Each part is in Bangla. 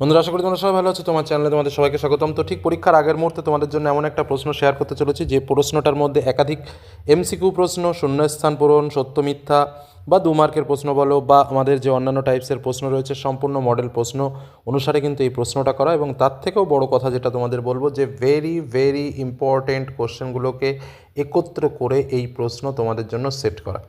বন্ধুরা, আশা করি তোমরা সবাই ভালো আছো। তোমার চ্যানেলে তোমাদের সবাইকে স্বাগতম। তো ঠিক পরীক্ষার আগের মুহূর্তে তোমাদের জন্য এমন একটা প্রশ্ন শেয়ার করতে চলেছি, যে প্রশ্নটার মধ্যে একাধিক এমসিকিউ প্রশ্ন, শূন্যস্থান পূরণ, সত্য মিথ্যা বা দু মার্কের প্রশ্ন বলো বা আমাদের যে অন্যান্য টাইপসের প্রশ্ন রয়েছে, সম্পূর্ণ মডেল প্রশ্ন অনুসারে কিন্তু এই প্রশ্নটা করা। এবং তার থেকেও বড় কথা যেটা তোমাদের বলব, যে ভেরি ভেরি ইম্পর্টেন্ট কোশ্চেনগুলোকে একত্র করে এই প্রশ্ন তোমাদের জন্য সেট করা।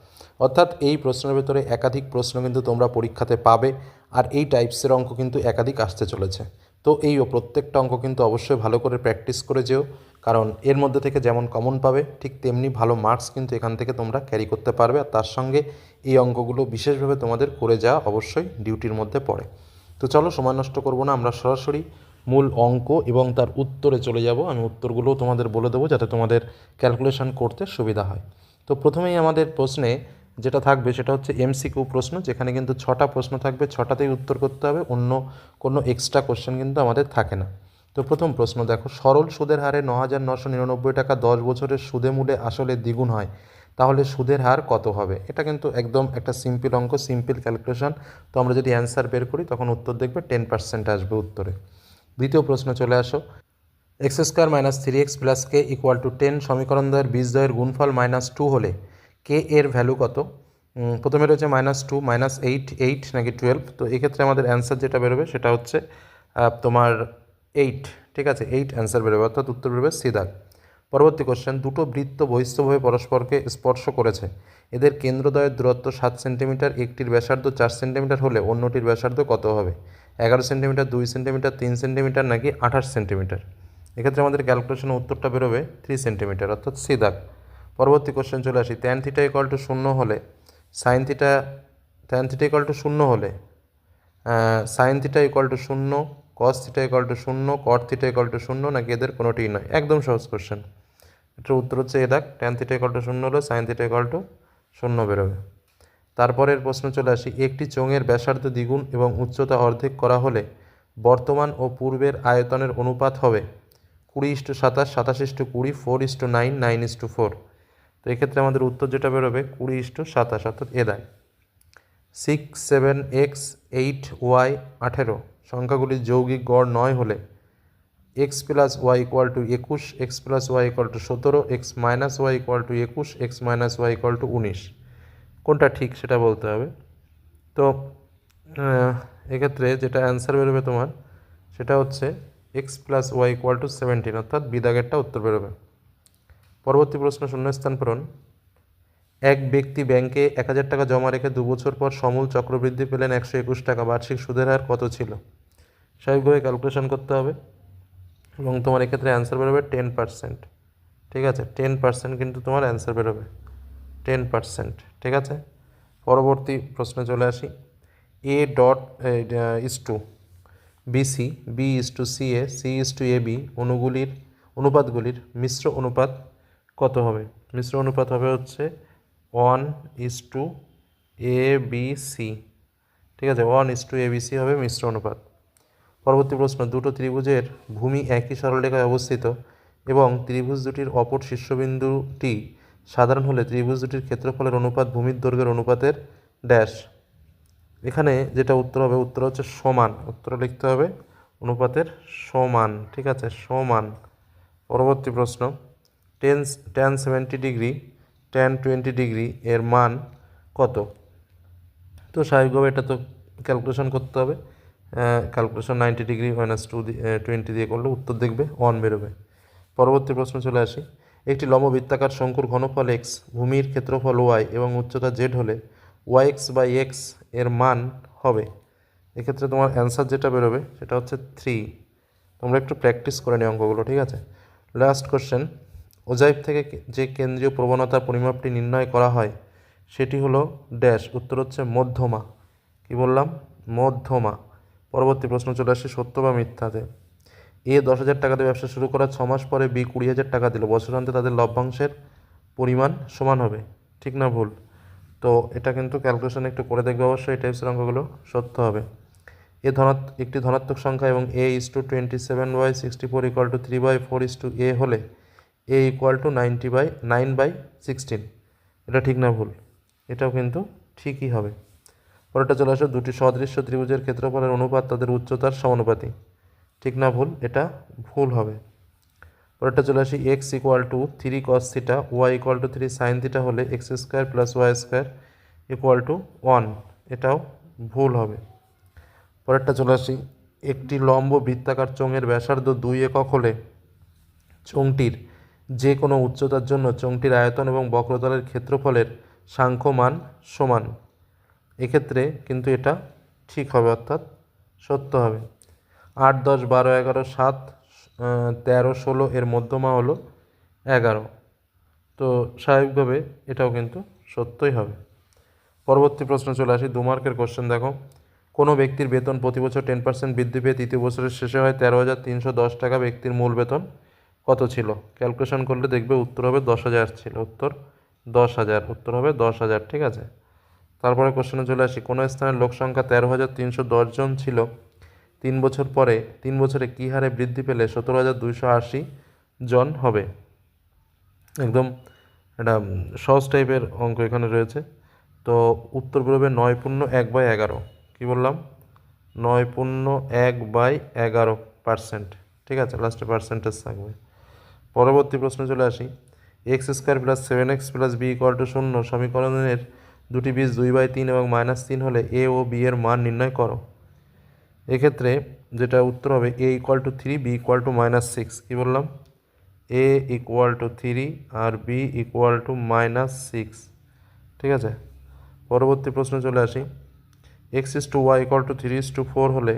অর্থাৎ এই প্রশ্নের ভেতরে একাধিক প্রশ্ন কিন্তু তোমরা পরীক্ষাতে পাবে। আর এই টাইপসের অঙ্ক কিন্তু একাধিক আসতে চলেছে। তো এই প্রত্যেকটা অঙ্ক কিন্তু অবশ্যই ভালো করে প্র্যাকটিস করে যেও, কারণ এর মধ্যে থেকে যেমন কমন পাবে, ঠিক তেমনি ভালো মার্কস কিন্তু এখান থেকে তোমরা ক্যারি করতে পারবে। আর তার সঙ্গে এই অঙ্কগুলো বিশেষভাবে তোমাদের করে যাওয়া অবশ্যই ডিউটির মধ্যে পড়ে। তো চলো, সময় নষ্ট করব না, আমরা সরাসরি মূল অঙ্ক এবং তার উত্তরে চলে যাব। আমি উত্তরগুলোও তোমাদের বলে দেবো যাতে তোমাদের ক্যালকুলেশন করতে সুবিধা হয়। তো প্রথমেই আমাদের প্রশ্নে যেটা থাকবে সেটা হচ্ছে এমসিকিউ প্রশ্ন, যেখানে কিন্তু ছটা প্রশ্ন থাকবে, ছটাতেই উত্তর করতে হবে, অন্য কোনো এক্সট্রা কোশ্চেন কিন্তু আমাদের থাকে না। তো প্রথম প্রশ্ন দেখো, সরল সুদের হারে ন হাজার নশো নিরানব্বই টাকা দশ বছরের সুদে মূলে আসলে দ্বিগুণ হয়, তাহলে সুদের হার কত হবে? এটা কিন্তু একদম একটা সিম্পল অঙ্ক সিম্পল ক্যালকুলেশন তো আমরা যদি অ্যান্সার বের করি, তখন উত্তর দেখবে টেন পার্সেন্ট আসবে উত্তরে। দ্বিতীয় প্রশ্ন চলে আসো। X square minus three X plus K equal to ten সমীকরণ দ্বয়ের বীজদ্বয়ের গুণফল মাইনাস টু হলে কে এর ভ্যালু কত? প্রথমে রয়েছে minus two minus eight eight নাকি টুয়েলভ তো এক্ষেত্রে আমাদের অ্যান্সার যেটা বেরোবে সেটা হচ্ছে তোমার এইট ঠিক আছে? এইট অ্যান্সার বেরোবে, অর্থাৎ উত্তর বেরোবে সিদাগ পরবর্তী কোশ্চেন দুটো বৃত্ত বহিস্থভাবে পরস্পরকে স্পর্শ করেছে। এদের কেন্দ্রদ্বয়ের দূরত্ব সাত সেন্টিমিটার একটির ব্যাসার্ধ চার সেন্টিমিটার হলে অন্যটির ব্যাসার্ধ কত হবে? এগারো সেন্টিমিটার দুই সেন্টিমিটার তিন সেন্টিমিটার নাকি আঠাশ সেন্টিমিটার এক্ষেত্রে আমাদের ক্যালকুলেশনের উত্তরটা বেরোবে থ্রি সেন্টিমিটার অর্থাৎ সি দাগ পরবর্তী কোশ্চেন চলে আসি। ট্যান থিটা ইকুয়াল টু শূন্য হলে sine theta tan theta equal to শূন্য হলে সাইন থিটা ইকুয়াল টু শূন্য কস থিটা ইকুয়াল টু শূন্য কট থিটা ইকুয়াল টু শূন্য নাকি এদের কোনোটিই নয়? একদম সহজ কোশ্চেন এটার উত্তর হচ্ছে এ দাগ ট্যান থিটা ইকুয়াল টু শূন্য হলে সাইন থিটা ইকুয়াল টু শূন্য বেরোবে। তারপরের প্রশ্ন চলে আসি, একটি চোঙের ব্যাসার্ধ দ্বিগুণ এবং উচ্চতা অর্ধেক করা হলে বর্তমান ও পূর্বের আয়তনের অনুপাত হবে কুড়ি ইস্টু সাতাশ সাতাশ ইস্টু কুড়ি four is to nine nine is to four তো এক্ষেত্রে আমাদের উত্তর যেটা বেরোবে কুড়ি ইস্টু সাতাশ, অর্থাৎ এ দায় six seven X eight Y আঠেরো। সংখ্যাগুলির যৌগিক গড় নয় হলে X plus Y equal to একুশ X plus Y equal to সতেরো X minus Y equal to একুশ X minus Y equal to উনিশ। কোনটা ঠিক সেটা বলতে হবে। তো এক্ষেত্রে যেটা অ্যান্সার বেরোবে তোমার, সেটা হচ্ছে X plus Y equal to seventeen অর্থাৎ বিদাগেরটা উত্তর বেরোবে। পরবর্তী প্রশ্ন, শূন্যস্থান পূরণ। এক ব্যক্তি ব্যাংকে এক হাজার টাকা জমা রেখে দু বছর পর সমূল চক্রবৃদ্ধি পেলেন একশো একুশ টাকা, বার্ষিক সুদের হার কত ছিল? স্বাভাবিকভাবে ক্যালকুলেশন করতে হবে এবং তোমার এক্ষেত্রে অ্যান্সার বেরোবে টেন পার্সেন্ট ঠিক আছে? টেন পার্সেন্ট কিন্তু তোমার অ্যান্সার বেরোবে টেন পার্সেন্ট ঠিক আছে? পরবর্তী প্রশ্নে চলে আসি। A dot is to BC B is to C A C is to A B অনুগুলির অনুপাতগুলির মিশ্র অনুপাত কত হবে? মিশ্র অনুপাত হবে হচ্ছে one is to A B C ঠিক আছে? One is to A B C হবে মিশ্র অনুপাত। পরবর্তী প্রশ্ন, দুটো ত্রিভুজের ভূমি একই সরলরেখায় অবস্থিত এবং ত্রিভুজ দুটির অপর শীর্ষবিন্দুটি সাধারণ হলে ত্রিভুজ দুটির ক্ষেত্রফলের অনুপাত ভূমির দৈর্ঘ্যের অনুপাতের ড্যাশ এখানে যেটা উত্তর হবে, উত্তর হচ্ছে সমান। উত্তর লিখতে হবে অনুপাতের সমান। ঠিক আছে? সমান। পরবর্তী প্রশ্ন ten ten seventy degree ten twenty degree এর মান কত? তো স্বাভাবিকভাবে এটা তো ক্যালকুলেশন করতে হবে। Calculation ninety degree minus two twenty দিয়ে করলে উত্তর দেখবে ওয়ান বেরোবে। পরবর্তী প্রশ্ন চলে আসি। একটি লম্ববৃত্তাকার শঙ্কুর ঘনফল এক্স ভূমির ক্ষেত্রফল ওয়াই এবং উচ্চতা জেড হলে ওয়াই এক্স বাই এক্সের মান হবে। এক্ষেত্রে তোমার অ্যান্সার যেটা বেরোবে, সেটা হচ্ছে থ্রি তোমরা একটু প্র্যাকটিস করে নিও অঙ্কগুলো, ঠিক আছে? লাস্ট কোশ্চেন ওজাইভ থেকে যে কেন্দ্রীয় প্রবণতার পরিমাপটি নির্ণয় করা হয়, সেটি হলো ড্যাশ। উত্তর হচ্ছে মধ্যমা। কি বললাম? মধ্যমা। পরবর্তী প্রশ্ন চলে আসছে সত্য বা মিথ্যাতে। এ দশ হাজার টাকাতে ব্যবসা শুরু করার ছ মাস পরে বি কুড়ি হাজার টাকা দিল। বছরান্তে তাদের লভ্যাংশের পরিমাণ সমান হবে। ঠিক না ভুল? তো এটা কিন্তু ক্যালকুলেশন একটু করে দেখবে অবশ্যই, এই টাইপসের অঙ্কগুলো সত্য হবে। এ ধনাত একটি ধনাত্মক সংখ্যা এবং A is to twenty seven by sixty four equal to three by four is to A হলে A equal to ninety by nine by sixteen এটা ঠিক না ভুল? এটাও কিন্তু ঠিকই হবে। পরেরটা চলে আসো, দুটি সদৃশ্য ত্রিভুজের ক্ষেত্রফলের অনুপাত তাদের উচ্চতার সমানুপাতি। ঠিক না ভুল? এটা ভুল হবে। পরেরটা চলে আসি X equal to three cos theta Y equal to three sine theta হলে X square plus Y square equal to one এটাও ভুল হবে। পরেরটা চলে আসি, একটি লম্ব বৃত্তাকার চোঙের ব্যাসার্ধ দুই একক হলে চোঙটির যে কোনো উচ্চতার জন্য চোঙটির আয়তন এবং বক্রতলের ক্ষেত্রফলের সাংখ্য মান সমান। এক্ষেত্রে কিন্তু এটা ঠিক হবে, অর্থাৎ সত্য হবে। আট, দশ, বারো, এগারো, সাত, তেরো, ষোলো এর মধ্যমা হলো এগারো। তো স্বাভাবিকভাবে এটাও কিন্তু সত্যই হবে। পরবর্তী প্রশ্ন চলে আসি, দু মার্কের কোশ্চেন দেখো। কোনো ব্যক্তির বেতন প্রতি বছর টেন পার্সেন্ট বৃদ্ধি পেয়ে তৃতীয় বছরের শেষে হয় তেরো হাজার তিনশো দশ টাকা ব্যক্তির মূল বেতন। কত ছিল? ক্যালকুলেশন করলে দেখবে উত্তর হবে দশ হাজার ছিল। উত্তর দশ হাজার উত্তর হবে দশ হাজার ঠিক আছে? তারপরে কোশ্চেনে চলে আসি। কোনো স্থানের লোক সংখ্যা তেরো হাজার তিনশো দশজন ছিল। তিন বছর পরে তিন বছরে কী হারে বৃদ্ধি পেলে সতেরো হাজার দুইশো আশি জন হবে? একদম উম, সহজ টাইপের অঙ্ক এখানে রয়েছে। তো উত্তর পূর্বে নয় পূর্ণ এক বাই এগারো। কী বললাম? নয় পূর্ণ এক বাই এগারো পার্সেন্ট ঠিক আছে? লাস্টে পার্সেন্টেজ থাকবে। পরবর্তী প্রশ্ন চলে আসি। X square plus seven X plus B equal to শূন্য সমীকরণের দুটি বীজ দুই বাই তিন এবং মাইনাস তিন হলে এ ও বি এর মান নির্ণয় করো। এক্ষেত্রে যেটা উত্তর হবে A equal to three B equal to minus six কী বললাম? এ equal to three R B equal to minus six ঠিক আছে? পরবর্তী প্রশ্ন চলে আসি। X is to Y equal to three is to four হলে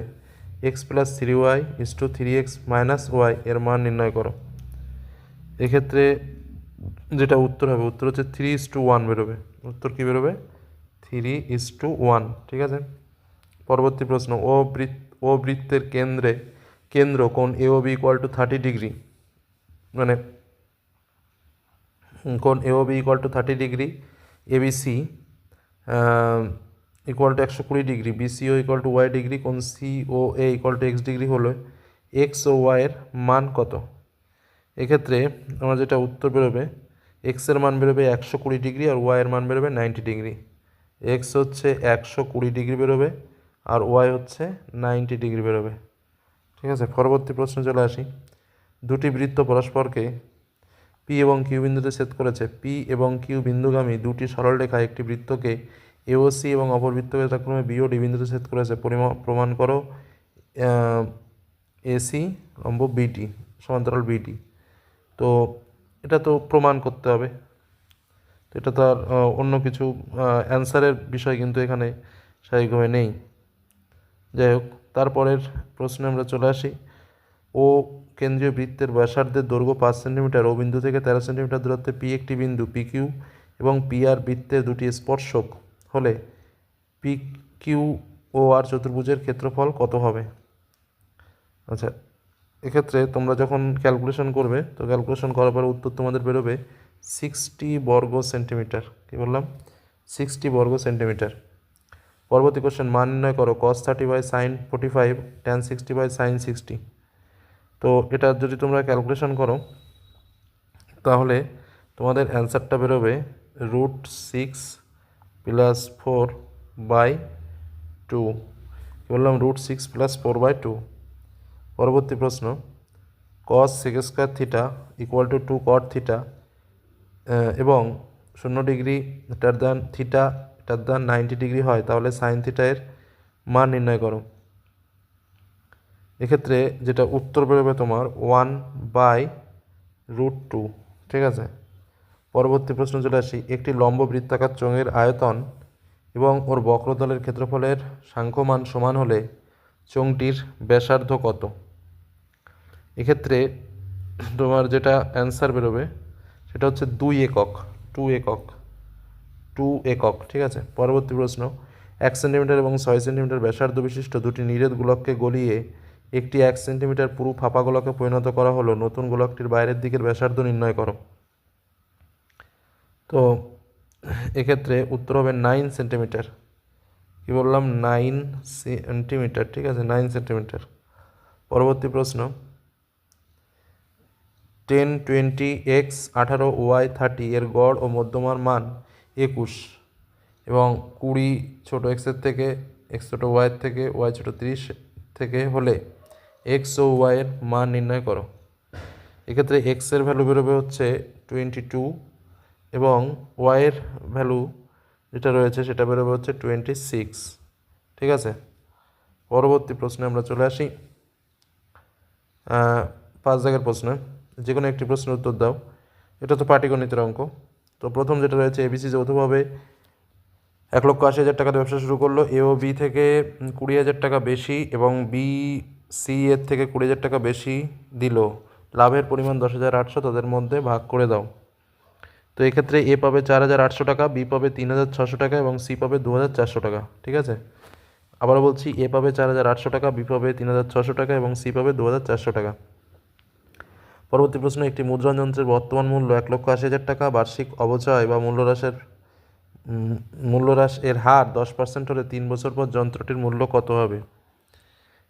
X plus three Y is to three X minus Y এর মান নির্ণয় করো। এক্ষেত্রে যেটা উত্তর হবে, উত্তর হচ্ছে থ্রি ইস টু ওয়ান বেরোবে। উত্তর কী বেরোবে? থ্রি ইস টু ওয়ান ঠিক আছে? পরবর্তী প্রশ্ন ও বৃত্ত ও বৃত্তের কেন্দ্রে, কেন্দ্র কোণ A O B equal to thirty degree মানে কোণ A O B equal to thirty degree ABC equal to একশো কুড়ি degree BCO equal to Y degree কোণ C O A equal to X degree হলে? এক্স ও ওয়াইয়ের মান কত? এক্ষেত্রে আমার যেটা উত্তর বেরোবে এক্সের মান বেরোবে একশো কুড়ি ডিগ্রি আর ওয়াইয়ের মান বেরোবে নাইনটি ডিগ্রি। এক্স হচ্ছে একশো কুড়ি ডিগ্রি বেরোবে আর ওয়াই হচ্ছে নাইনটি ডিগ্রি বেরোবে। ঠিক আছে? পরবর্তী প্রশ্ন চলে আসি। দুটি বৃত্ত পরস্পরকে পি এবং কিউ বিন্দুতে ছেদ করেছে। পি এবং কিউ বিন্দুগামী দুটি সরলরেখা একটি বৃত্তকে এওসি এবং অপর বৃত্তকে যথাক্রমে বিও ডি বিন্দুতে ছেদ করেছে। পরিমা প্রমাণ করো এসি লম্ব বিটি সমান্তরাল বিটি তো এটা তো প্রমাণ করতে হবে। তো এটা তো আর অন্য কিছু অ্যান্সারের বিষয় কিন্তু এখানে স্বাভাবিকভাবে নেই। যাই হোক, তারপরের প্রশ্নে আমরা চলে আসি। ও কেন্দ্রীয় বৃত্তের ব্যাসার্ধের দৈর্ঘ্য পাঁচ সেন্টিমিটার, ও বিন্দু থেকে তেরো সেন্টিমিটার দূরত্বে পি একটি বিন্দু পি কিউ এবং পি আর বৃত্তের দুটি স্পর্শক হলে পি কিউ ও আর চতুর্ভুজের ক্ষেত্রফল কত হবে? আচ্ছা এক্ষেত্রে তোমরা যখন ক্যালকুলেশন করবে, তো ক্যালকুলেশন করার পর উত্তর তোমাদের বেরোবে সিক্সটি বর্গ সেন্টিমিটার কী বললাম? সিক্সটি বর্গ সেন্টিমিটার পরবর্তী কোশ্চেন মান নির্ণয় করো cos thirty by sine forty five tan sixty by sine sixty তো এটা যদি তোমরা ক্যালকুলেশন করো, তাহলে তোমাদের অ্যান্সারটা বেরোবে root six plus four by two বললাম? Root six plus four by two পরবর্তী প্রশ্ন cosec square theta equal to two cot theta এবং শূন্য ডিগ্রি এটার দান থিটা এটার দান নাইনটি ডিগ্রি হয়, তাহলে সাইন থিটা এর মান নির্ণয় করো। এক্ষেত্রে যেটা উত্তর বেরোবে তোমার ওয়ান বাই রুট টু ঠিক আছে? পরবর্তী প্রশ্ন চলে আসি, একটি লম্ব বৃত্তাকার চোঙের আয়তন এবং ওর বক্রতলের ক্ষেত্রফলের সাংখ্যমান সমান হলে চোঙটির ব্যাসার্ধ কত? এক্ষেত্রে তোমার যেটা অ্যান্সার বেরোবে, সেটা হচ্ছে দুই একক টু একক টু একক, ঠিক আছে? পরবর্তী প্রশ্ন, এক সেন্টিমিটার এবং ছয় সেন্টিমিটার ব্যাসার্ধ বিশিষ্ট দুটি নিরেট গোলককে গলিয়ে একটি এক সেন্টিমিটার পুরু ফাঁপা গোলকে পরিণত করা হলো। নতুন গোলকটির বাইরের দিকের ব্যাসার্ধ নির্ণয় করো। তো এক্ষেত্রে উত্তর হবে নাইন সেন্টিমিটার কি বললাম? নাইন সেন্টিমিটার ঠিক আছে? নাইন সেন্টিমিটার পরবর্তী প্রশ্ন টেন টোয়েন্টি এক্স আঠারো ওয়াই থার্টি এর গড় ও মধ্যমার মান একুশ এবং কুড়ি ছোটো এক্সের থেকে এক্স ছোটো ওয়াইয়ের থেকে ওয়াই ছোটো তিরিশ থেকে হলে এক্স ও ওয়াইয়ের মান নির্ণয় করো। এক্ষেত্রে এক্সের ভ্যালু বেরোবে হচ্ছে টোয়েন্টি টু এবং ওয়াইয়ের ভ্যালু যেটা রয়েছে সেটা বেরোবে হচ্ছে টোয়েন্টি সিক্স। ঠিক আছে? পরবর্তী প্রশ্নে আমরা চলে আসি। পাঁচ দাগের প্রশ্নে। যে কোনো একটি প্রশ্নের উত্তর দাও। এটা তো পাটিগণিতের অঙ্ক। তো প্রথম যেটা রয়েছে এবিসি যৌথভাবে এক লক্ষ আশি হাজার টাকাতে ব্যবসা শুরু করল। এ ও বি থেকে কুড়ি হাজার টাকা বেশি এবং বি সি এর থেকে কুড়ি হাজার টাকা বেশি দিল। লাভের পরিমাণ দশ হাজার আটশো, তাদের মধ্যে ভাগ করে দাও। তো এক্ষেত্রে এ পাবে চার হাজার আটশো টাকা বি পাবে তিন হাজার ছশো টাকা এবং সি পাবে দু হাজার চারশো টাকা, ঠিক আছে? আবারও বলছি এ পাবে চার হাজার আটশো টাকা বি পাবে তিন হাজার ছশো টাকা এবং সি পাবে দু হাজার চারশো টাকা। পরবর্তী প্রশ্ন, একটি মুদ্রণ যন্ত্রের বর্তমান মূল্য এক লক্ষ আশি হাজার টাকা, বার্ষিক অবচয় বা মূল্যহ্রাসের মূল্যহ্রাস এর হার দশ পার্সেন্ট হলে তিন বছর পর যন্ত্রটির মূল্য কত হবে?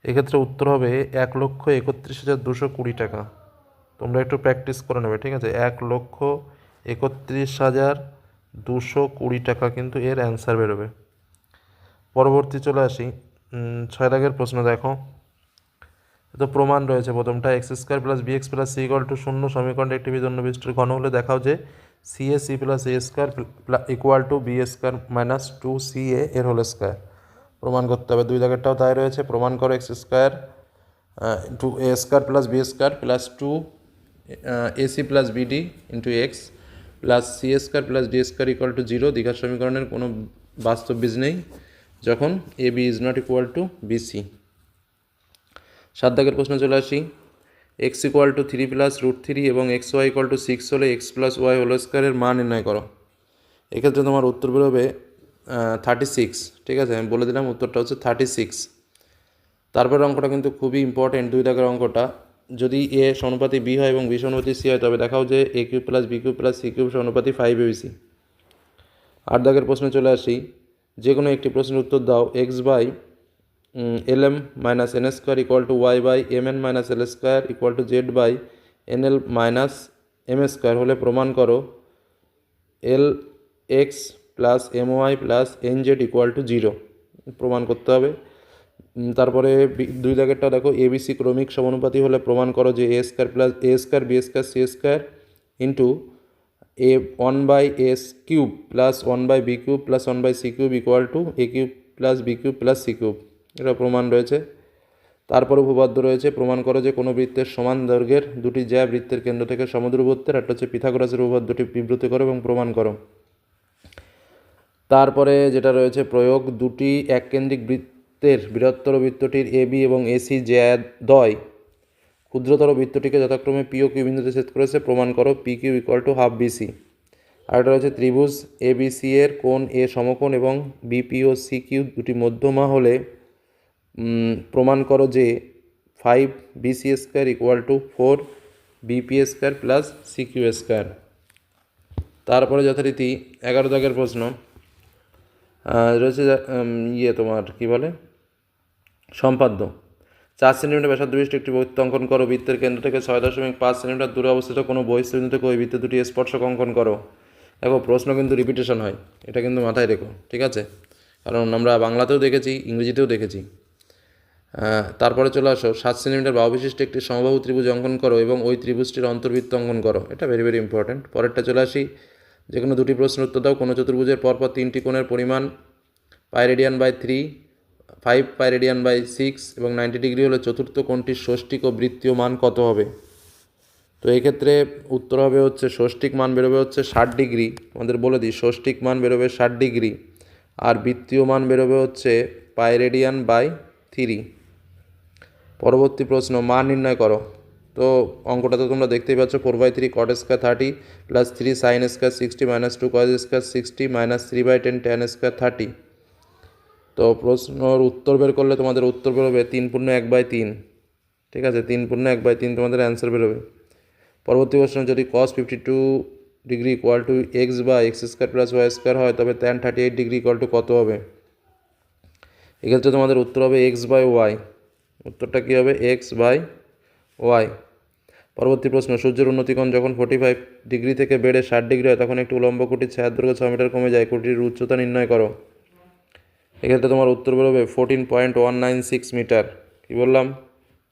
এক্ষেত্রে উত্তর হবে এক লক্ষ একত্রিশ হাজার দুশো কুড়ি টাকা। তোমরা একটু প্র্যাকটিস করে নেবে, ঠিক আছে? এক লক্ষ একত্রিশ হাজার দুশো কুড়ি টাকা কিন্তু এর অ্যান্সার বেরোবে। পরবর্তী চলে আসি ছয় দাগের প্রশ্ন দেখো। তো প্রমাণ রয়েছে। প্রথমটা X square plus B plus C equal to শূন্য সমীকরণটা একটি বিজন্য বিশিষ্ট ঘন হলে দেখাও যে C A C plus A square equal to B square minus two C A এর হোল স্কোয়ার প্রমাণ করতে হবে। দুই দাগেরটাও তাই রয়েছে। প্রমাণ করো X square two A square plus B square plus two AC plus BD into X plus C square plus D square equal to zero দীঘার সমীকরণের কোনো বাস্তব বীজ নেই। যখন A B is not equal to BC সাত দাগের প্রশ্ন চলে আসি। X equal to three plus root three এবং X Y equal to six হলে এক্স প্লাস ওয়াই হোল স্কোয়ারের মান নির্ণয় করো। এক্ষেত্রে তোমার উত্তর বেরোবে থার্টি সিক্স ঠিক আছে? আমি বলে দিলাম উত্তরটা হচ্ছে থার্টি সিক্স তারপর অঙ্কটা কিন্তু খুবই ইম্পর্টেন্ট দুই দাগের অঙ্কটা। যদি এ সনুপাতি বি হয় এবং বি সনুপাতি সি হয়, তবে দেখাও যে A cube plus B cube plus C cube সনুপাতি five A C আট দাগের প্রশ্নে চলে আসি। যে কোনো একটি প্রশ্নের উত্তর দাও X by L M minus N square equal to Y by M N minus L square equal to Z by N L minus M square হলে প্রমাণ করো। L X plus M Y plus N Z equal to zero প্রমাণ করতে হবে। তারপরে দুই দাগেরটা দেখো এবিসি ক্রমিক সমানুপাতি হলে প্রমাণ করো যে A square plus A square B square C square into A one by S cube plus one by B cube plus one by C cube equal to A cube plus B cube plus C cube এটা প্রমাণ রয়েছে। তারপরে উপপাদ্য রয়েছে। প্রমাণ করো যে কোনো বৃত্তের সমান দৈর্ঘ্যের দুটি জ্যা বৃত্তের কেন্দ্র থেকে সমুদ্রবৃত্তের একটা হচ্ছে পিথাগোরাসের উপপাদ্যটি বিবৃতি করো এবং প্রমাণ করো। তারপরে যেটা রয়েছে, প্রয়োগ দুটি এককেন্দ্রিক বৃত্তের বৃহত্তর বৃত্তটির এ, বি এবং এসি জ্যা দয় ক্ষুদ্রতর বৃত্তটিকে যথাক্রমে পি ও কিউ বিন্দুতে ছেদ করেছে। প্রমাণ করো P Q equal to half BC আর এটা রয়েছে ত্রিভুজ, এ, বি, সি এর কোণ, এ সমকোণ এবং বিপি ও সি কিউ দুটি মধ্যমা হলে প্রমাণ করো যে five BC square equal to four BP square plus C Q square তারপরে যথারীতি এগারো দাগের প্রশ্ন। রয়েছে ইয়ে তোমার কি বলে? সম্পাদ্য। চার সেন্টিমিটার ব্যাসার্ধ বিশিষ্ট একটি বৃত্ত অঙ্কন করো। বৃত্তের কেন্দ্র থেকে ছয় দশমিক পাঁচ সেন্টিমিটার দূরে অবস্থিত কোনো বহিঃস্থবিন্দু থেকে ওই বৃত্তে দুটি স্পর্শক অঙ্কন করো। দেখো, প্রশ্ন কিন্তু রিপিটেশন হয়। এটা কিন্তু মাথায় রেখো, ঠিক আছে? কারণ আমরা বাংলাতেও দেখেছি, ইংরেজিতেও দেখেছি। তারপরে চলে আসো, সাত সেন্টিমিটার বাহু বিশিষ্ট একটি সমবাহু ত্রিভুজ অঙ্কন করো এবং ওই ত্রিভুজটির অন্তর্বৃত্ত অঙ্কন করো। এটা ভেরি ভেরি ইম্পর্ট্যান্ট পরেরটা চলে আসি। যে কোনো দুটি প্রশ্নের উত্তর দাও। কোনো চতুর্ভুজের পরপর তিনটি কোণের পরিমাণ pi radian by three five pi radian by six এবং নাইনটি ডিগ্রি হলে চতুর্থ কোণটির ষষ্ঠিক ও বৃত্তীয় মান কত হবে? তো এক্ষেত্রে উত্তর হবে হচ্ছে ষষ্ঠিক মান বেরোবে হচ্ছে ষাট ডিগ্রি আমাদের বলে দিই ষষ্ঠিক মান বেরোবে ষাট ডিগ্রি আর বৃত্তীয় মান বেরোবে হচ্ছে পাইরেডিয়ান বাই থ্রি পরবর্তী প্রশ্ন, মান নির্ণয় করো। তো অঙ্কটা তো তোমরা দেখতেই পাচ্ছ four by three cot square thirty plus three sine square sixty minus two cos square sixty minus three by ten tan square thirty তো প্রশ্নর উত্তর বের করলে তোমাদের উত্তর বেরোবে তিন পূর্ণ এক বাই তিন। ঠিক আছে, তিন পূর্ণ এক বাই তিন তোমাদের অ্যান্সার বেরোবে। পরবর্তী প্রশ্ন, যদি cos fifty two degree equal to X বা X square plus Y square হয়, তবে tan thirty eight degree equal to কত হবে? এক্ষেত্রে তোমাদের উত্তর হবে এক্স বাই ওয়াই উত্তরটা কী হবে? এক্স বাই ওয়াই পরবর্তী প্রশ্ন, সূর্যের উন্নতিকোণ যখন ফোর্টি ফাইভ ডিগ্রি থেকে বেড়ে ষাট ডিগ্রি হয়, তখন একটি উলম্ব কুটির ছায়ার দৈর্ঘ্য ছ মিটার কমে যায়। কুটির উচ্চতা নির্ণয় করো। এক্ষেত্রে তোমার উত্তর বেরোবে fourteen point one nine six metre কী বললাম?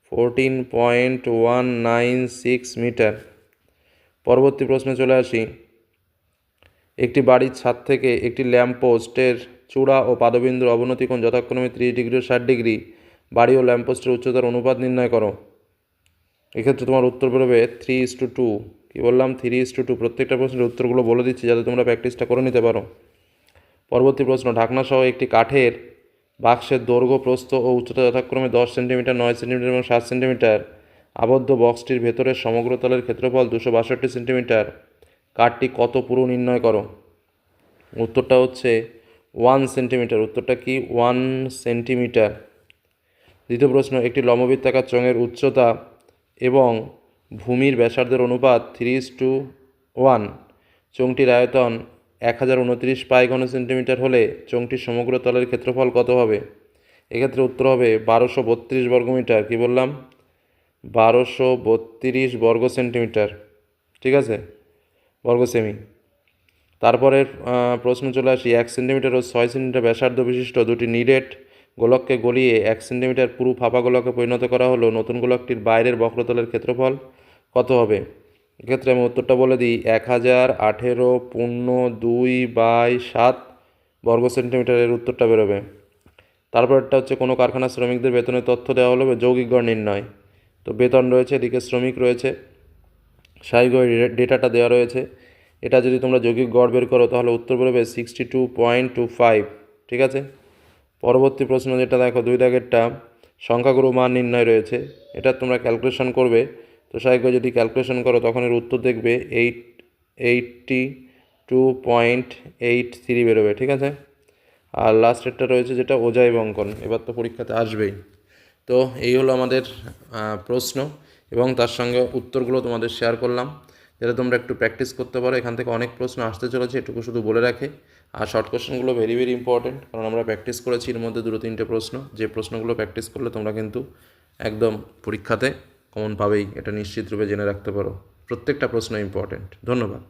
Fourteen point one nine six metre পরবর্তী প্রশ্নে চলে আসি। একটি বাড়ির ছাদ থেকে একটি ল্যাম্প পোস্টের চূড়া ও পাদবিন্দুর অবনতি কোণ যথাক্রমে ত্রিশ ডিগ্রি ও ষাট ডিগ্রি বাড়ি ও ল্যাম্প পোস্টের উচ্চতার অনুপাত নির্ণয় করো। এক্ষেত্রে তোমার উত্তর বেরোবে থ্রি ইস টু টু কী বললাম? থ্রি ইস টু টু প্রত্যেকটা প্রশ্নের উত্তরগুলো বলে দিচ্ছি যাতে তোমরা প্র্যাকটিসটা করে নিতে পারো। পরবর্তী প্রশ্ন ঢাকনা সহ একটি কাঠের বাক্সের দৈর্ঘ্য, প্রস্থ ও উচ্চতা যথাক্রমে দশ সেন্টিমিটার, নয় সেন্টিমিটার এবং সাত সেন্টিমিটার। আবদ্ধ বক্সটির ভেতরের সমগ্র তলের ক্ষেত্রফল দুশো বাষট্টি সেন্টিমিটার। কাঠটি কত পুরু নির্ণয় করো। উত্তরটা হচ্ছে ওয়ান সেন্টিমিটার। উত্তরটা কি? One centimetre. দ্বিতীয় প্রশ্ন, একটি লম্ববৃত্তাকার চোঙের উচ্চতা এবং ভূমির ব্যাসার্ধের অনুপাত থ্রি টু ওয়ান চোঙটির আয়তন এক হাজার উনত্রিশ পাই ঘন সেন্টিমিটার হলে চোঙটির সমগ্র তলের ক্ষেত্রফল কত হবে? এক্ষেত্রে উত্তর হবে বারোশো বত্রিশ বর্গমিটার, কী বললাম? বারোশো বত্রিশ বর্গ সেন্টিমিটার, ঠিক আছে? বর্গ সেমি তারপরে প্রশ্ন চলে আসি, এক সেন্টিমিটার ও ছয় সেন্টিমিটার ব্যাসার্ধ বিশিষ্ট দুটি নিরেট গোলককে গলিয়ে এক সেন্টিমিটার পুরু ফাঁপা গোলকে পরিণত করা হলো নতুন গোলকটির বাইরের বক্রতলের ক্ষেত্রফল। কত হবে? এক্ষেত্রে আমি উত্তরটা বলে দিই, এক হাজার আঠেরো পূর্ণ দুই বাই সাত বর্গ সেন্টিমিটারের উত্তরটা বেরোবে। তারপরটা হচ্ছে, কোনো কারখানার শ্রমিকদের বেতনের তথ্য দেওয়া হলো, যৌগিক গড় নির্ণয়। তো বেতন রয়েছে, এদিকে শ্রমিক রয়েছে, স্বাভাবিকভাবে ডেটাটা দেওয়া রয়েছে। এটা যদি তোমরা যৌগিক গড় বের করো, তাহলে উত্তর বেরোবে sixty two point two five ঠিক আছে? পরবর্তী প্রশ্ন যেটা দেখো, দুই দাগেরটা সংখ্যাগুরু মান নির্ণয় রয়েছে। এটা তোমরা ক্যালকুলেশন করবে। তো স্বাভাবিকভাবে যদি ক্যালকুলেশন করো, তখন এর উত্তর দেখবে eight eighty two point eight three বেরোবে, ঠিক আছে? আর লাস্ট লাস্টেরটা রয়েছে যেটা ওজা এবং অঙ্কন এবার তো পরীক্ষাতে আসবেই। তো এই হলো আমাদের প্রশ্ন এবং তার সঙ্গে উত্তরগুলো তোমাদের শেয়ার করলাম। যাতে তোমরা একটু প্র্যাকটিস করতে পারো, এখান থেকে অনেক প্রশ্ন আসতে চলেছে, এটুকু শুধু বলে রাখে। আর শর্ট কোশ্চেনগুলো ভেরি ভেরি ইম্পর্টেন্ট কারণ আমরা প্র্যাকটিস করেছি এর মধ্যে দুটো তিনটে প্রশ্ন। যে প্রশ্নগুলো প্র্যাকটিস করলে তোমরা কিন্তু একদম পরীক্ষাতে কমন পাবেই, এটা নিশ্চিত রূপে জেনে রাখতে পারো। প্রত্যেকটা প্রশ্ন ইম্পর্টেন্ট ধন্যবাদ।